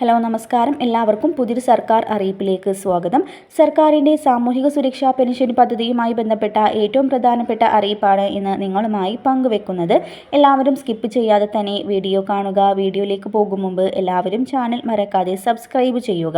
Hello നമസ്കാരം. എല്ലാവർക്കും പുതിയൊരു സർക്കാർ അറിയിപ്പിലേക്ക് സ്വാഗതം. സർക്കാരിന്റെ സാമൂഹിക സുരക്ഷാ പെൻഷൻ പദ്ധതിയുമായി ബന്ധപ്പെട്ട ഏറ്റവും പ്രധാനപ്പെട്ട അറിയിപ്പാണ് ഇന്ന് നിങ്ങളുമായി പങ്കുവെക്കുന്നത്. എല്ലാവരും സ്കിപ്പ് ചെയ്യാതെ തന്നെ വീഡിയോ കാണുക വീഡിയോയിലേക്ക് പോകും മുമ്പ് എല്ലാവരും ചാനൽ മറക്കാതെ സബ്സ്ക്രൈബ് ചെയ്യുക.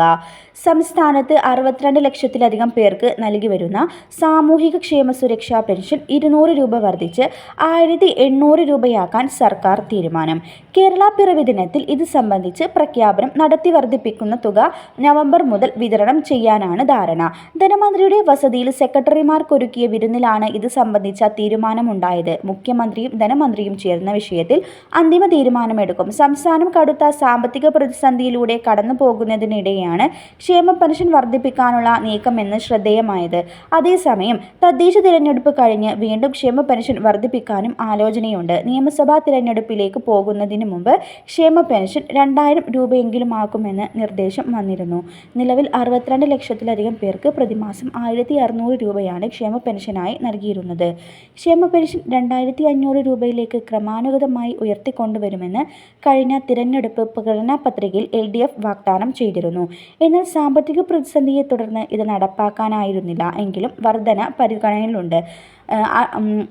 സംസ്ഥാനത്ത് അറുപത്തിരണ്ട് ലക്ഷത്തിലധികം പേർക്ക് നൽകി വരുന്ന സാമൂഹിക ക്ഷേമ സുരക്ഷാ പെൻഷൻ ഇരുന്നൂറ് രൂപ വർദ്ധിച്ച് ആയിരത്തി എണ്ണൂറ് രൂപയാക്കാൻ സർക്കാർ തീരുമാനം. കേരള പിറവി ദിനത്തിൽ ഇത് സംബന്ധിച്ച് പ്രഖ്യാപനം നടത്തി വർദ്ധിപ്പിക്കുന്ന തുക നവംബർ മുതൽ വിതരണം ചെയ്യാനാണ് ധാരണ. ധനമന്ത്രിയുടെ വസതിയിൽ സെക്രട്ടറിമാർക്കൊരുക്കിയ വിരുന്നിലാണ് ഇത് സംബന്ധിച്ച തീരുമാനമുണ്ടായത്. മുഖ്യമന്ത്രിയും ധനമന്ത്രിയും ചേർന്ന വിഷയത്തിൽ അന്തിമ തീരുമാനമെടുക്കും. സംസ്ഥാനം കടുത്ത സാമ്പത്തിക പ്രതിസന്ധിയിലൂടെ കടന്നു പോകുന്നതിനിടെയാണ് ക്ഷേമ പെൻഷൻ വർദ്ധിപ്പിക്കാനുള്ള നീക്കമെന്ന് ശ്രദ്ധേയമായത്. അതേസമയം തദ്ദേശ തിരഞ്ഞെടുപ്പ് കഴിഞ്ഞ് വീണ്ടും ക്ഷേമ പെൻഷൻ വർദ്ധിപ്പിക്കാനും ആലോചനയുണ്ട്. നിയമസഭാ തിരഞ്ഞെടുപ്പിലേക്ക് പോകുന്നതിന് മുമ്പ് ക്ഷേമ പെൻഷൻ രണ്ടായിരം രൂപയെങ്കിലും ആക്കുമെന്ന് നിർദ്ദേശം വന്നിരുന്നു. നിലവിൽ അറുപത്തിരണ്ട് ലക്ഷത്തിലധികം പേർക്ക് പ്രതിമാസം ആയിരത്തി അറുന്നൂറ് രൂപയാണ് ക്ഷേമ പെൻഷനായി നൽകിയിരുന്നത്. ക്ഷേമ പെൻഷൻ രണ്ടായിരത്തി അഞ്ഞൂറ് രൂപയിലേക്ക് ക്രമാനുഗതമായി ഉയർത്തിക്കൊണ്ടുവരുമെന്ന് കഴിഞ്ഞ തിരഞ്ഞെടുപ്പ് പ്രകടന പത്രികയിൽ എൽ ഡി എഫ് വാഗ്ദാനം ചെയ്തിരുന്നു. എന്നാൽ സാമ്പത്തിക പ്രതിസന്ധിയെ തുടർന്ന് ഇത് നടപ്പാക്കാനായിരുന്നില്ല. എങ്കിലും വർധന പരിഗണനയിലുണ്ട്.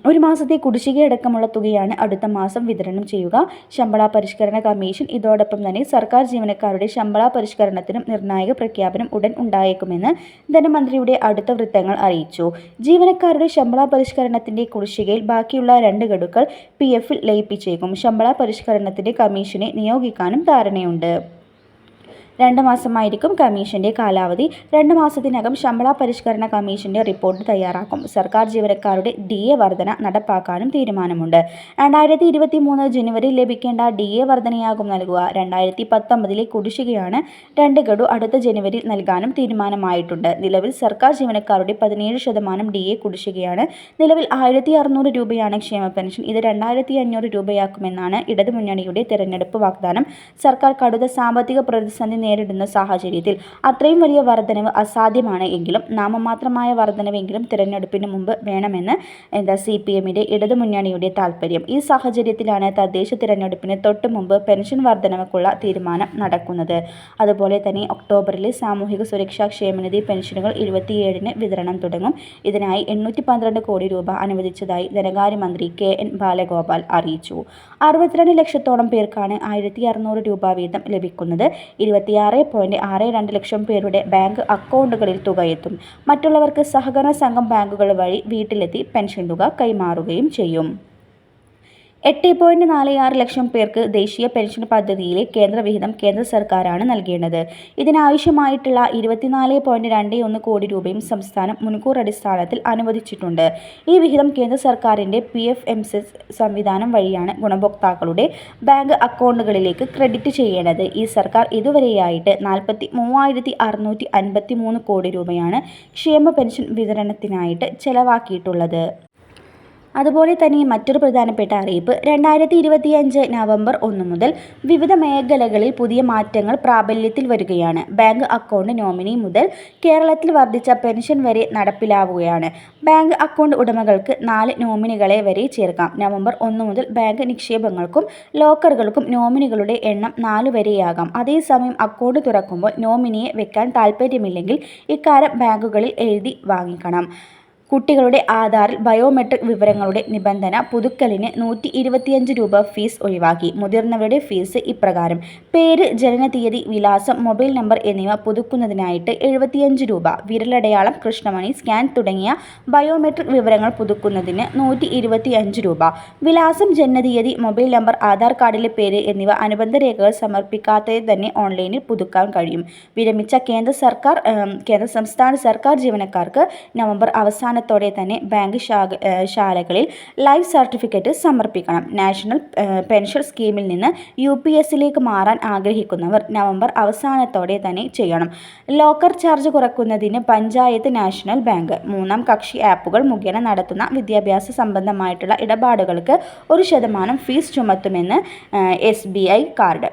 ഒരു മാസത്തെ കുടിശ്ശികയടക്കമുള്ള തുകയാണ് അടുത്ത മാസം വിതരണം ചെയ്യുക. ശമ്പള പരിഷ്കരണ കമ്മീഷൻ ഇതോടൊപ്പം തന്നെ സർക്കാർ ജീവനക്കാരുടെ ശമ്പള പരിഷ്കരണത്തിനും നിർണായക പ്രഖ്യാപനം ഉടൻ ഉണ്ടായേക്കുമെന്ന് ധനമന്ത്രിയുടെ അടുത്ത വൃത്തങ്ങൾ അറിയിച്ചു. ജീവനക്കാരുടെ ശമ്പള പരിഷ്കരണത്തിന്റെ കുടിശ്ശികയിൽ ബാക്കിയുള്ള രണ്ട് ഗഡുക്കൾ പി എഫിൽ ലയിപ്പിച്ചേക്കും. ശമ്പള പരിഷ്കരണത്തിന്റെ കമ്മീഷനെ നിയോഗിക്കാനും ധാരണയുണ്ട്. രണ്ട് മാസമായിരിക്കും കമ്മീഷന്റെ കാലാവധി. രണ്ട് മാസത്തിനകം ശമ്പള പരിഷ്കരണ കമ്മീഷന്റെ റിപ്പോർട്ട് തയ്യാറാക്കും. സർക്കാർ ജീവനക്കാരുടെ ഡി എ വർധന നടപ്പാക്കാനും തീരുമാനമുണ്ട്. രണ്ടായിരത്തി ഇരുപത്തി മൂന്ന് ജനുവരി ലഭിക്കേണ്ട ഡി എ വർധനയാകും നൽകുക. രണ്ടായിരത്തി പത്തൊമ്പതിലെ കുടിശ്ശികയാണ് രണ്ട് ഗഡു അടുത്ത ജനുവരി നൽകാനും തീരുമാനമായിട്ടുണ്ട്. നിലവിൽ സർക്കാർ ജീവനക്കാരുടെ പതിനേഴ് ശതമാനം ഡി എ കുടിശ്ശികയാണ്. നിലവിൽ ആയിരത്തി അറുന്നൂറ് രൂപയാണ് ക്ഷേമ പെൻഷൻ. ഇത് രണ്ടായിരത്തി അഞ്ഞൂറ് രൂപയാക്കുമെന്നാണ് ഇടതുമുന്നണിയുടെ തെരഞ്ഞെടുപ്പ് വാഗ്ദാനം. സർക്കാർ കടുത്ത സാമ്പത്തിക പ്രതിസന്ധി നേരിടുന്ന സാഹചര്യത്തിൽ അത്രയും വലിയ വർധനവ് അസാധ്യമാണ് എങ്കിലും നാമമാത്രമായ വർധനവെങ്കിലും തിരഞ്ഞെടുപ്പിന് മുമ്പ് വേണമെന്ന് എന്താ സി പി എമ്മിന്റെ ഇടതുമുന്നണിയുടെ താൽപ്പര്യം ഈ സാഹചര്യത്തിലാണ് തദ്ദേശ തിരഞ്ഞെടുപ്പിന് തൊട്ടു മുമ്പ് പെൻഷൻ വർധനവക്കുള്ള തീരുമാനം നടക്കുന്നത്. അതുപോലെ തന്നെ ഒക്ടോബറിലെ സാമൂഹിക സുരക്ഷാ ക്ഷേമനിധി പെൻഷനുകൾ ഇരുപത്തിയേഴിന് വിതരണം തുടങ്ങും. ഇതിനായി എണ്ണൂറ്റി പന്ത്രണ്ട് കോടി രൂപ അനുവദിച്ചതായി ധനകാര്യമന്ത്രി കെ എൻ ബാലഗോപാൽ അറിയിച്ചു. അറുപത്തിരണ്ട് ലക്ഷത്തോളം പേർക്കാണ് ആയിരത്തി അറുന്നൂറ് രൂപ വീതം ലഭിക്കുന്നത്. ഇരുപത്തി ഇരുപത്തിയാറ് പോയിന്റ് ആറ് രണ്ട് ലക്ഷം പേരുടെ ബാങ്ക് അക്കൗണ്ടുകളിൽ തുക എത്തും മറ്റുള്ളവർക്ക് സഹകരണ സംഘം ബാങ്കുകൾ വഴി വീട്ടിലെത്തി പെൻഷൻ തുക കൈമാറുകയും ചെയ്യും. എട്ട് പോയിന്റ് നാല് ആറ് ലക്ഷം പേർക്ക് ദേശീയ പെൻഷൻ പദ്ധതിയിലെ കേന്ദ്രവിഹിതം കേന്ദ്ര സർക്കാരാണ് നൽകേണ്ടത്. ഇതിനാവശ്യമായിട്ടുള്ള ഇരുപത്തിനാല് പോയിന്റ് രണ്ട് ഒന്ന് കോടി രൂപയും സംസ്ഥാനം മുൻകൂർ അടിസ്ഥാനത്തിൽ അനുവദിച്ചിട്ടുണ്ട്. ഈ വിഹിതം കേന്ദ്ര സർക്കാരിന്റെ പി എഫ് എം സെസ് സംവിധാനം വഴിയാണ് ഗുണഭോക്താക്കളുടെ ബാങ്ക് അക്കൗണ്ടുകളിലേക്ക് ക്രെഡിറ്റ് ചെയ്യേണ്ടത്. ഈ സർക്കാർ ഇതുവരെയായിട്ട് നാൽപ്പത്തി മൂവായിരത്തി അറുന്നൂറ്റി അൻപത്തി മൂന്ന് കോടി രൂപയാണ് ക്ഷേമ പെൻഷൻ വിതരണത്തിനായിട്ട് ചെലവാക്കിയിട്ടുള്ളത്. അതുപോലെ തന്നെ മറ്റൊരു പ്രധാനപ്പെട്ട അറിയിപ്പ് രണ്ടായിരത്തി ഇരുപത്തിയഞ്ച് നവംബർ ഒന്ന് മുതൽ വിവിധ മേഖലകളിൽ പുതിയ മാറ്റങ്ങൾ പ്രാബല്യത്തിൽ വരികയാണ്. ബാങ്ക് അക്കൗണ്ട് നോമിനി മുതൽ കേരളത്തിൽ വർദ്ധിച്ച പെൻഷൻ വരെ നടപ്പിലാവുകയാണ്. ബാങ്ക് അക്കൗണ്ട് ഉടമകൾക്ക് നാല് നോമിനികളെ വരെ ചേർക്കാം. നവംബർ ഒന്ന് മുതൽ ബാങ്ക് നിക്ഷേപങ്ങൾക്കും ലോക്കറുകൾക്കും നോമിനികളുടെ എണ്ണം നാല് വരെയാകാം. അതേസമയം അക്കൗണ്ട് തുറക്കുമ്പോൾ നോമിനിയെ വെക്കാൻ താൽപ്പര്യമില്ലെങ്കിൽ ഇക്കാര്യം ബാങ്കുകളിൽ എഴുതി വാങ്ങിക്കണം. കുട്ടികളുടെ ആധാറിൽ ബയോമെട്രിക് വിവരങ്ങളുടെ നിബന്ധന പുതുക്കലിന് നൂറ്റി ഇരുപത്തിയഞ്ച് രൂപ ഫീസ് ഒഴിവാക്കി. മുതിർന്നവരുടെ ഫീസ് ഇപ്രകാരം. പേര് ജനനതീയതി വിലാസം മൊബൈൽ നമ്പർ എന്നിവ പുതുക്കുന്നതിനായിട്ട് എഴുപത്തിയഞ്ച് രൂപ. വിരലടയാളം കൃഷ്ണമണി സ്കാൻ തുടങ്ങിയ ബയോമെട്രിക് വിവരങ്ങൾ പുതുക്കുന്നതിന് നൂറ്റി രൂപ. വിലാസം ജനനതീയതി മൊബൈൽ നമ്പർ ആധാർ കാർഡിലെ പേര് എന്നിവ അനുബന്ധ രേഖകൾ സമർപ്പിക്കാത്തത് തന്നെ ഓൺലൈനിൽ പുതുക്കാൻ കഴിയും. വിരമിച്ച കേന്ദ്ര സർക്കാർ കേന്ദ്ര സംസ്ഥാന സർക്കാർ ജീവനക്കാർക്ക് നവംബർ അവസാന അവസാനത്തോടെ തന്നെ ബാങ്ക് ശാലകളിൽ ലൈഫ് സർട്ടിഫിക്കറ്റ് സമർപ്പിക്കണം. നാഷണൽ പെൻഷൻ സ്കീമിൽ നിന്ന് യു പി എസിലേക്ക് മാറാൻ ആഗ്രഹിക്കുന്നവർ നവംബർ അവസാനത്തോടെ തന്നെ ചെയ്യണം. ലോക്കർ ചാർജ് കുറക്കുന്നതിന് പഞ്ചായത്ത് നാഷണൽ ബാങ്ക്. മൂന്നാം കക്ഷി ആപ്പുകൾ മുഖേന നടത്തുന്ന വിദ്യാഭ്യാസ സംബന്ധമായിട്ടുള്ള ഇടപാടുകൾക്ക് ഒരു ശതമാനം ഫീസ് ചുമത്തുമെന്ന് എസ് കാർഡ്.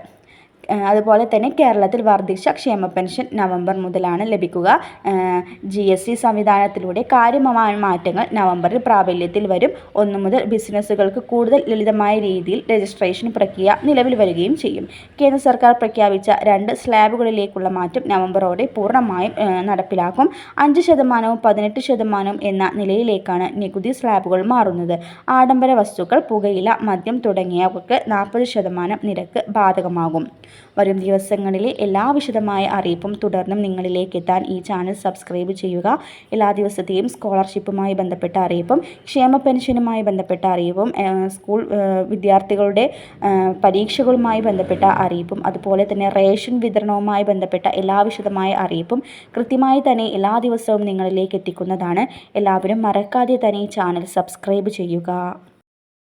അതുപോലെ തന്നെ കേരളത്തിൽ വർദ്ധിച്ച ക്ഷേമ പെൻഷൻ നവംബർ മുതലാണ് ലഭിക്കുക. ജി എസ് ടി സംവിധാനത്തിലൂടെ കാര്യമായ മാറ്റങ്ങൾ നവംബറിൽ പ്രാബല്യത്തിൽ വരും. ഒന്നു മുതൽ ബിസിനസ്സുകൾക്ക് കൂടുതൽ ലളിതമായ രീതിയിൽ രജിസ്ട്രേഷൻ പ്രക്രിയ നിലവിൽ വരികയും ചെയ്യും. കേന്ദ്ര സർക്കാർ പ്രഖ്യാപിച്ച രണ്ട് സ്ലാബുകളിലേക്കുള്ള മാറ്റം നവംബറോടെ പൂർണമായും നടപ്പിലാക്കും. അഞ്ച് ശതമാനവും പതിനെട്ട് ശതമാനവും എന്ന നിലയിലേക്കാണ് നികുതി സ്ലാബുകൾ മാറുന്നത്. ആഡംബര വസ്തുക്കൾ പുകയില മദ്യം തുടങ്ങിയവർക്ക് നാൽപ്പത് ശതമാനം നിരക്ക് ബാധകമാകും. വരും ദിവസങ്ങളിലെ എല്ലാ വിശദമായ അറിയിപ്പും തുടർന്നും നിങ്ങളിലേക്ക് എത്താൻ ഈ ചാനൽ സബ്സ്ക്രൈബ് ചെയ്യുക. എല്ലാ ദിവസത്തെയും സ്കോളർഷിപ്പുമായി ബന്ധപ്പെട്ട അറിയിപ്പും ക്ഷേമ പെൻഷനുമായി ബന്ധപ്പെട്ട അറിയിപ്പും സ്കൂൾ വിദ്യാർത്ഥികളുടെ പരീക്ഷകളുമായി ബന്ധപ്പെട്ട അറിയിപ്പും അതുപോലെ തന്നെ റേഷൻ വിതരണവുമായി ബന്ധപ്പെട്ട എല്ലാ വിശദമായ അറിയിപ്പും കൃത്യമായി തന്നെ എല്ലാ ദിവസവും നിങ്ങളിലേക്ക് എത്തിക്കുന്നതാണ്. എല്ലാവരും മറക്കാതെ തന്നെ ഈ ചാനൽ സബ്സ്ക്രൈബ് ചെയ്യുക.